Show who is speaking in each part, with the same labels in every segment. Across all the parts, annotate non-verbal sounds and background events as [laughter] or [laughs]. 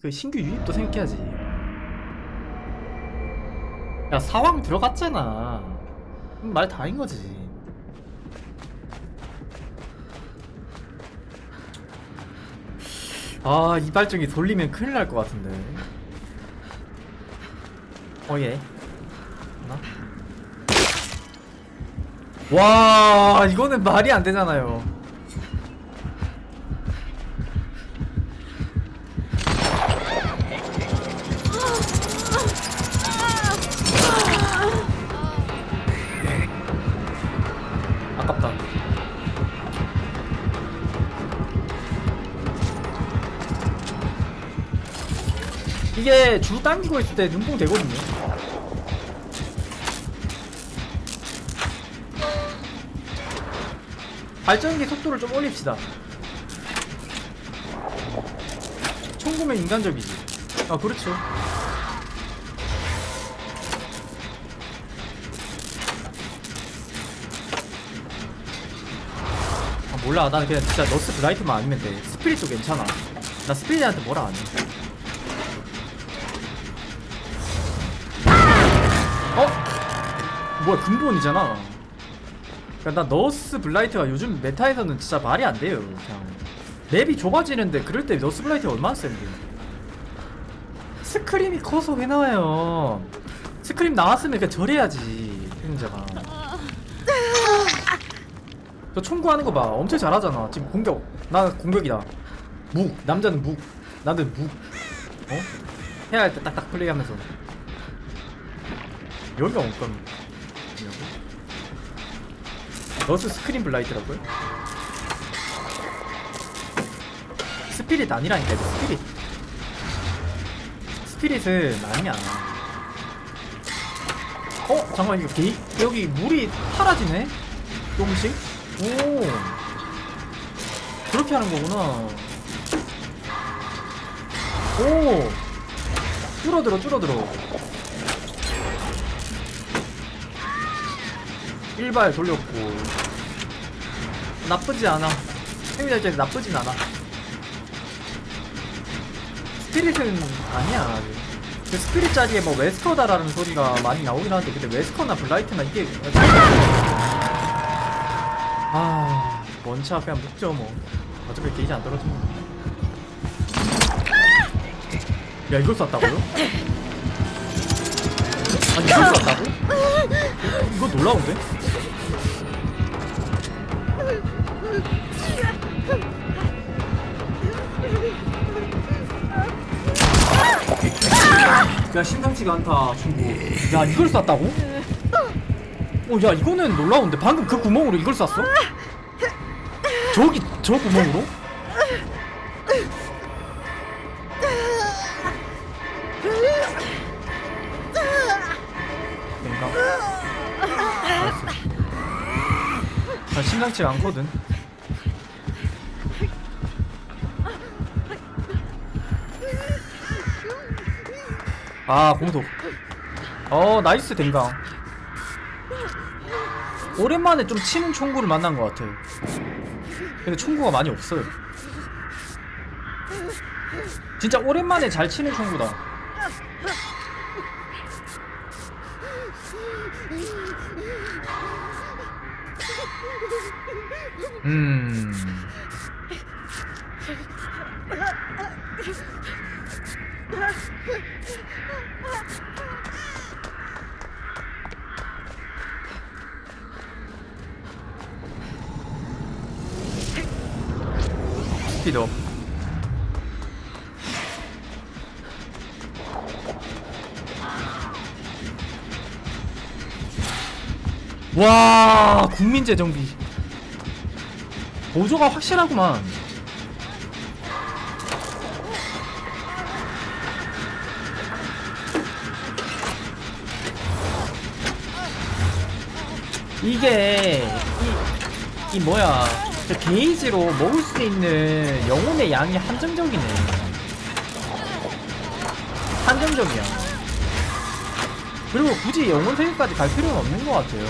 Speaker 1: 그 신규 유입도 생각해야지. 야 사왕 들어갔잖아. 말 다인 거지. 아 이발적이 돌리면 큰일 날 것 같은데. 어 예. 하나. 와 이거는 말이 안 되잖아요. 이게 줄 당기고 있을 때 눈뽕 되거든요. 발전기 속도를 좀 올립시다. 총구면 인간적이지. 아 그렇죠. 아, 몰라 나 그냥 진짜 너스 브라이트만 아니면 돼 스피릿도 괜찮아 나 스피릿한테 뭐라 안해 어? 뭐야 근본이잖아 그니까 나 너스 블라이트가 요즘 메타에서는 진짜 말이 안 돼요 그냥 맵이 좁아지는데 그럴 때 너스 블라이트가 얼마나 센데 스크림이 커서 왜 나와요 스크림 나왔으면 그냥 절해야지 행자가 저 총구하는 거 봐. 엄청 잘하잖아. 지금 공격. 나 공격이다. 묵. 남자는 묵. 나는 묵. 어? 해야 할 때 딱딱 플레이하면서. 여기가 뭔가 너스 스크린 블라이트라고요? 스피릿 아니라니까 이거 스피릿. 스피릿은 아니야. 어? 잠깐만 이거 게 여기 물이 사라지네? 조금씩? 오 그렇게 하는 거구나 오 줄어들어 줄어들어 일발 돌렸고 나쁘지 않아 생리자 입장에서 나쁘진 않아 스피릿은 아니야. 그 스피릿 자리에 뭐 웨스커다라는 소리가 많이 나오긴 하는데 근데 웨스커나 블라이트나 이게 아 원차 그냥 묵죠 뭐 어차피 게이지 안 떨어지면 야 이걸 쐈다고요? 아니 이걸 쐈다고? 이거 놀라운데? 야 심상치가 않다 중국 야 이걸 쐈다고? [laughs] 어야 이거는 놀라운데 방금 그 구멍으로 이걸 쐈어? 저기 저 구멍으로? 뭔가 알았어 아, 심상치가 않거든 아 공속. 어 나이스 댕강. 오랜만에 좀 치는 총구를 만난 것 같아 근데 총구가 많이 없어요. 진짜 오랜만에 잘 치는 총구다. 음 스피드업 와 국민재정비. 보조가 확실하구만 이게 이, 이 뭐야? 저 게이지로 먹을 수 있는 영혼의 양이 한정적이네. 한정적이야. 그리고 굳이 영혼 세계까지 갈 필요는 없는 것 같아요.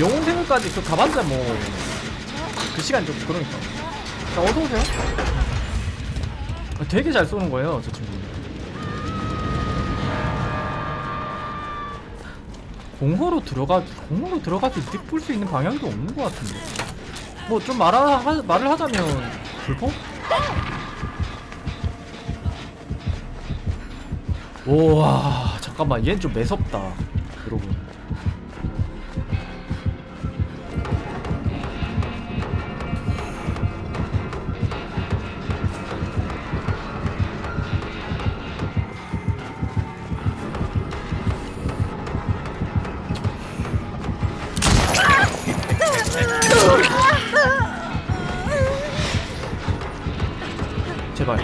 Speaker 1: 영혼 세계까지 그 가봤자 뭐 그 시간 좀 그러니까. 자 어서오세요. 아, 되게 잘 쏘는 거예요 저 친구 공허로 들어가 공허로 들어가서 이득 볼 수 있는 방향도 없는 것 같은데 뭐 좀 말하, 하, 말을 하자면 불포? 우와 잠깐만 얘는 좀 매섭다 제발.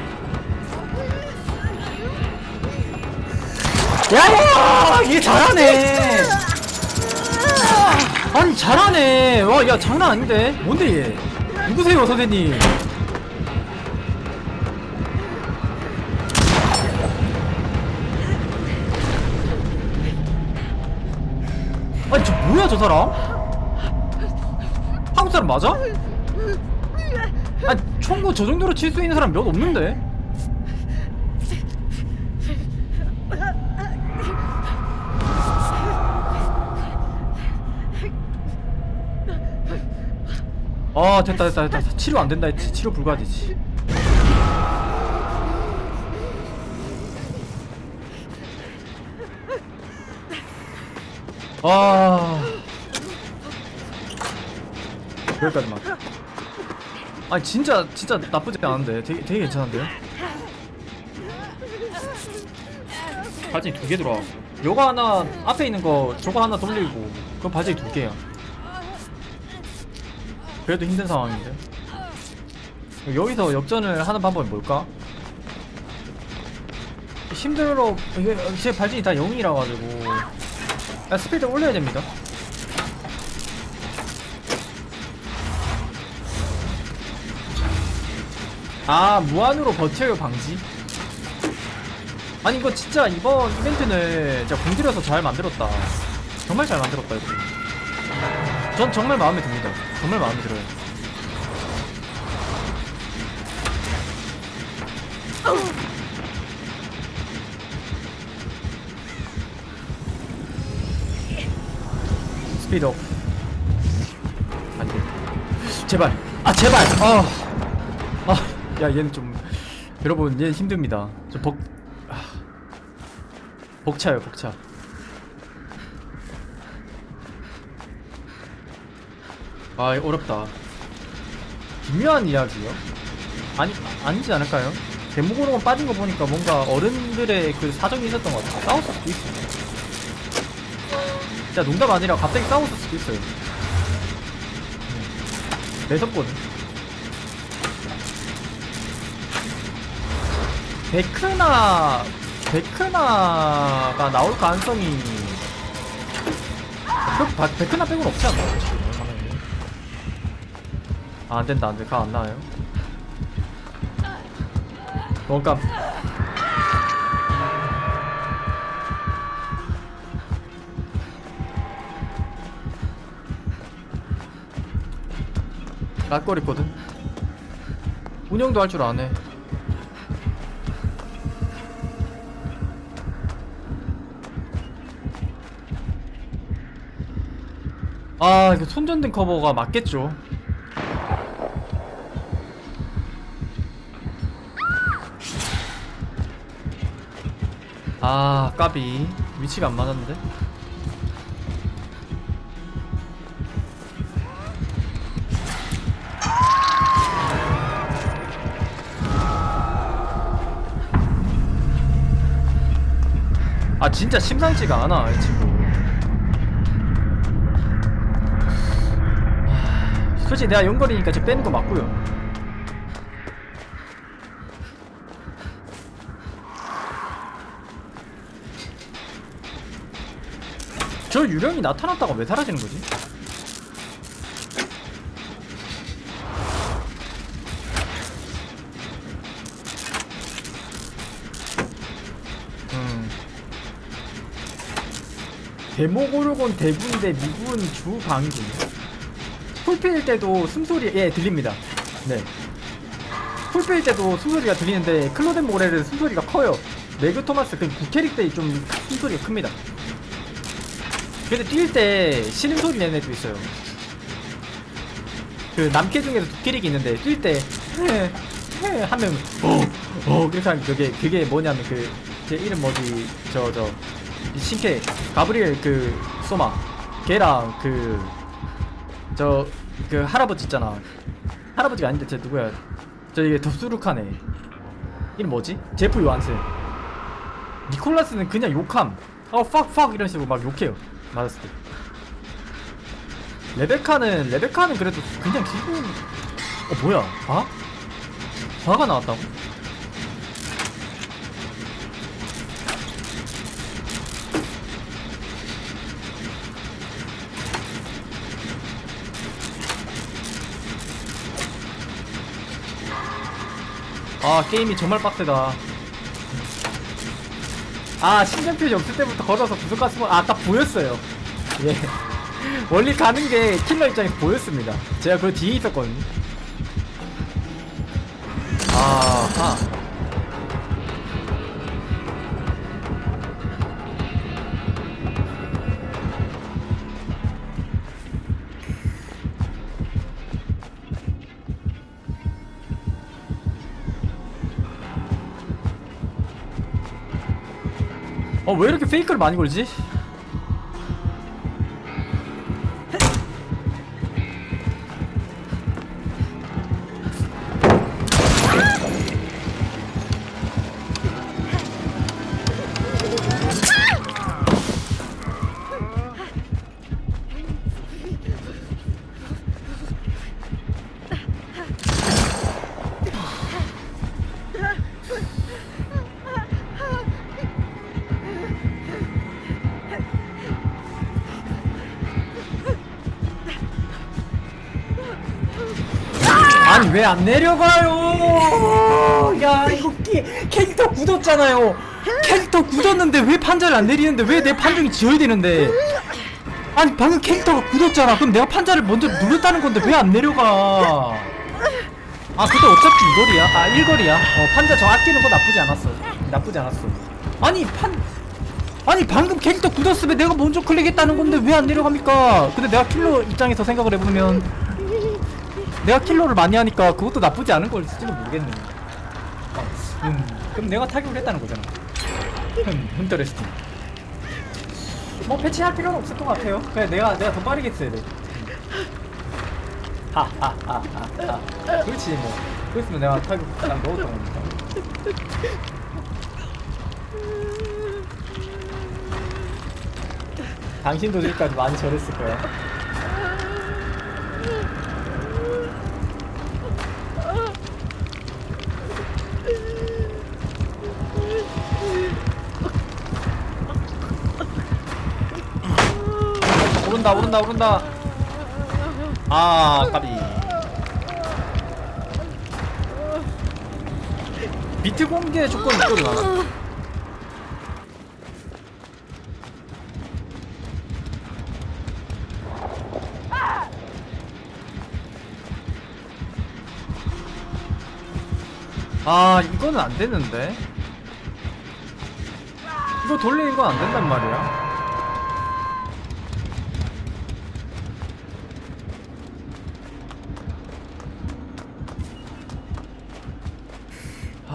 Speaker 1: 야야 얘 잘하네. 아니 잘하네. 와 야 장난 아닌데? 뭔데 얘? 누구세요 선생님? 아니 저 뭐야 저 사람? 한국 사람 맞아? 총구 저 정도로 칠 수 있는 사람 몇 없는데? 아 됐다 됐다 됐다. 치료 안 된다 했지. 치료 불가지지. 아. 여기까지만 아니 진짜 진짜 나쁘지 않은데. 되게 되게 괜찮은데요? 바지 두개 들어와. 요거 하나 앞에 있는 거 저거 하나 돌리고 그럼 바지 두 개야. 그래도 힘든 상황인데. 여기서 역전을 하는 방법이 뭘까? 힘들어 제 발진이 다 0이라 가지고. 야, 스피드 올려야 됩니다 아 무한으로 버텨요 방지? 아니 이거 진짜 이번 이벤트는 진짜 공들여서 잘 만들었다. 정말 잘 만들었다 이거. 전 정말 마음에 듭니다. 정말 마음에 들어요. 스피드업. 안돼. 제발. 아 제발. 아아 야 얘는 좀 여러분 얘는 힘듭니다. 좀벅 아, 벅차요 벅차. 아 어렵다. 기묘한 이야기요? 아니 아니지 않을까요? 대목으로만 빠진 거 보니까 뭔가 어른들의 그 사정이 있었던 것 같아 싸웠을 수도 있어 진짜 농담 아니라 갑자기 싸웠을 수도 있어요. 음. 매섭거 든 베크나 베크나가 나올 가능성이 그 바- 베크나 빼고는 없지 않나? 아, 안 된다, 안 돼. 가안 나와요. 뭔가 락거리거든. 운영도 할 줄 아네. 아, 이거 손전등 커버가 맞겠죠. 아 까비. 위치가 안 맞았는데? 아 진짜 심상치가 않아 이친 솔직히 내가 연거리니까 지금 빼는 거 맞고요 저 유령이 나타났다가 왜 사라지는 거지? 음. 데모고르곤 대군대 미군 주방기 풀필 때도 숨소리 예 들립니다. 네. 풀페이 때도 숨소리가 들리는데 클로덴 모렐은 숨소리가 커요. 매그 토마스 그 구캐릭 때좀 숨소리가 큽니다. 근데 뛸 때 신음 소리 내는 애도 있어요. 그 남캐 중에서 두 캐릭이 있는데 뛸 때 하면 어, 어 그렇게 그게 그게 뭐냐면 그 제 이름 뭐지? 저 저 신캐 가브리엘 그 소마 걔랑 그 저 그 할아버지 있잖아. 할아버지가 아닌데 쟤 누구야? 저 이게 덥수룩하네. 이름 뭐지? 제프 요한슨. 니콜라스는 그냥 욕함. 어 팍팍 이런 식으로 막 욕해요. 맞았을 때. 레베카는 레베카는 그래도 그냥 기분 어 뭐야? 과? 과가 나왔다고? 아 게임이 정말 빡세다. 아 신전 표시 없을 때부터 걸어서 스폰 아딱 보였어요. 예. [laughs] 원리 가는 게 킬러 입장에서 보였습니다. 제가 그 뒤에 있었거든요 어 왜 이렇게 페이크를 많이 걸지? 아니 왜 안 내려가요? 야 이거 끼, 캐릭터 굳었잖아요. 캐릭터 굳었는데 왜 판자를 안 내리는데 왜 내 판정이 지어야 되는데? 아니 방금 캐릭터가 굳었잖아. 그럼 내가 판자를 먼저 눌렀다는 건데 왜 안 내려가? 아 근데 어차피 이거리야. 아 일거리야. 어 판자 저 아끼는 거 나쁘지 않았어. 나쁘지 않았어. 아니 판 아니 방금 캐릭터 굳었으면 내가 먼저 클릭했다는 건데 왜 안 내려갑니까? 근데 내가 킬러 입장에서 생각을 해보면 내가 킬러를 많이 하니까 그것도 나쁘지 않은 걸지도 모르겠네. 어, 음, 그럼 내가 타격을 했다는 거잖아. 흠, 흠터레스팅. 뭐 패치할 필요는 없을 것 같아요. 그냥 내가 내가 더 빠르게 했어야 돼. 하하하하하. 그렇지 뭐. 그랬으면 내가 타격 딱 넣었던 거니까. 당신도 지금까지 많이 저랬을 거야. 오른다 오른다 오른다. 아 까비. 비트 공개 조건 나나 아 이거는 안 되는데? 이거 돌리는 건 안 된단 말이야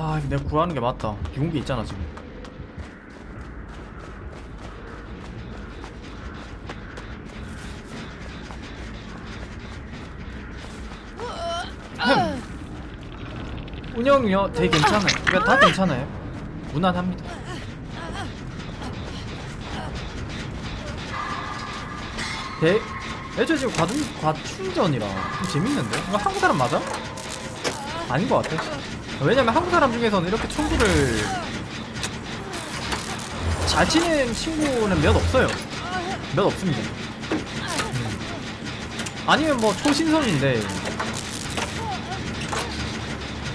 Speaker 1: 아, 내가 구하는 게 맞다. 비공개 있잖아, 지금. 흠. 운영이요? 되게 괜찮아요. 그러니까 다 괜찮아요. 무난합니다. 대, 애초에 지금 과중, 과충전이라 좀 재밌는데? 이거 한국 사람 맞아? 아닌 것 같아. 왜냐면 한국 사람 중에서는 이렇게 청구를 잘 치는 친구는 몇 없어요. 몇 없습니다. 음. 아니면 뭐 초신성인데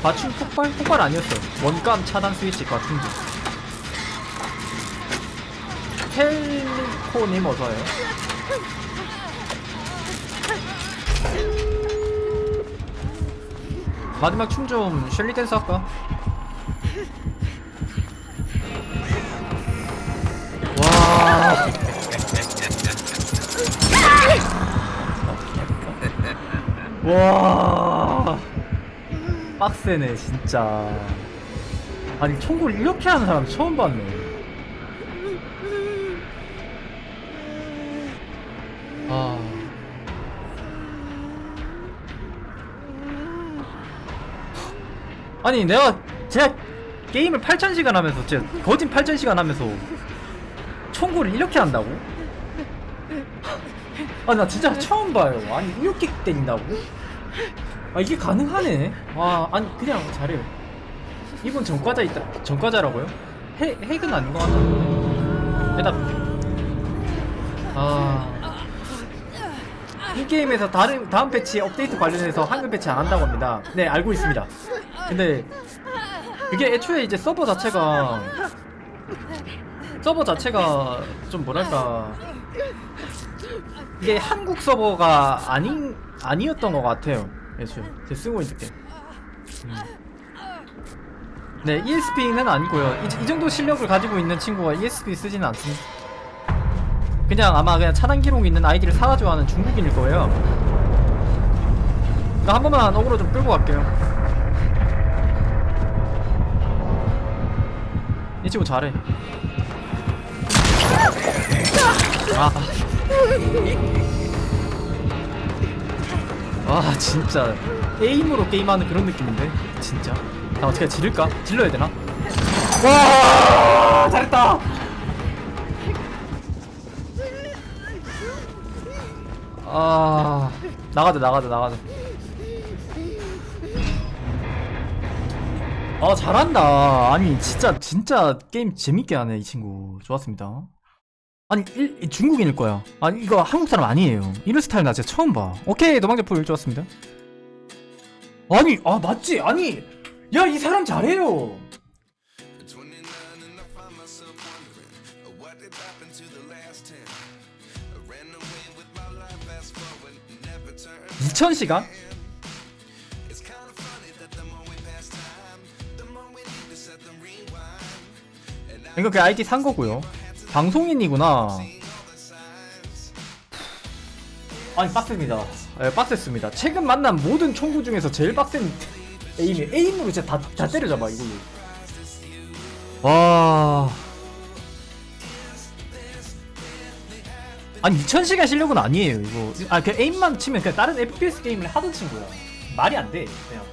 Speaker 1: 과충 폭발? 폭발 아니었어요. 원감 차단 스위치 과충지. 헬리코님 어서와요. 마지막 춤 좀 셸리 댄스 할까? 와. 와. 빡세네 진짜. 아니 총구를 이렇게 하는 사람 처음 봤네. 아니 내가 제가 게임을 8,000시간 하면서 제 거진 8,000시간 하면서 총구를 이렇게 한다고? 아 나 진짜 처음 봐요. 아니 이렇게 때린다고? 아 이게 가능하네? 와 아니 그냥 잘해요. 이분 전과자 있다 전과자라고요? 핵, 핵은 아닌 것 같은데. 일단 아이 게임에서 다른 다음 패치 업데이트 관련해서 한글 패치 안 한다고 합니다. 네 알고 있습니다 근데 그게 애초에 이제 서버 자체가 서버 자체가 좀 뭐랄까 이게 한국 서버가 아닌 아니었던 것 같아요 애초에 제 쓰고 있을 때. 음. 네 ESP는 아니고요. 이, 이 정도 실력을 가지고 있는 친구가 ESP 쓰지는 않습니다. 그냥 아마 그냥 차단 기록 있는 아이디를 사가지고 하는 중국인일 거예요. 나 한 번만 어그로 좀 끌고 갈게요. 이 친구 잘해. 아. 아 진짜 에임으로 게임하는 그런 느낌인데 진짜 나 어떻게 지를까? 질러야 되나? 와 잘했다 아 나가자 나가자 나가자 아 잘한다. 아니 진짜 진짜 게임 재밌게 하네 이 친구. 좋았습니다. 아니 일, 이 중국인일 거야. 아니 이거 한국 사람 아니에요. 이런 스타일 나 진짜 처음 봐. 오케이 도망대포 좋았습니다. 아니 아 맞지? 아니 야 이 사람 잘해요.
Speaker 2: At 29 and I
Speaker 1: 이거 그 아이디 산 거고요. 방송인이구나. 아니 빡셉니다. 예, 빡셌습니다. 최근 만난 모든 총구 중에서 제일 빡센 에임이 에임으로 진짜 다, 다 때려잡아 이걸로 와. 아니 2000시간 실력은 아니에요 이거. 아그 에임만 치면 그냥 다른 FPS 게임을 하던 친구야. 말이 안 돼 그냥.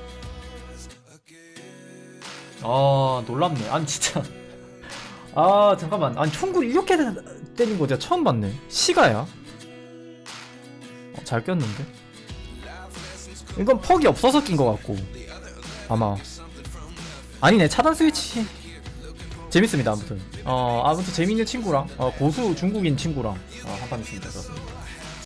Speaker 1: 아 놀랍네. 아니 진짜 아 잠깐만. 아니 총구를 이렇게 때린 거 제가 처음 봤네. 시가야? 어, 잘 꼈는데? 이건 퍽이 없어서 낀것 같고. 아마. 아니네 차단 스위치. 재밌습니다 아무튼. 어 아무튼 재밌는 친구랑 어, 고수 중국인 친구랑 어, 한판 했습니다. 좋았습니다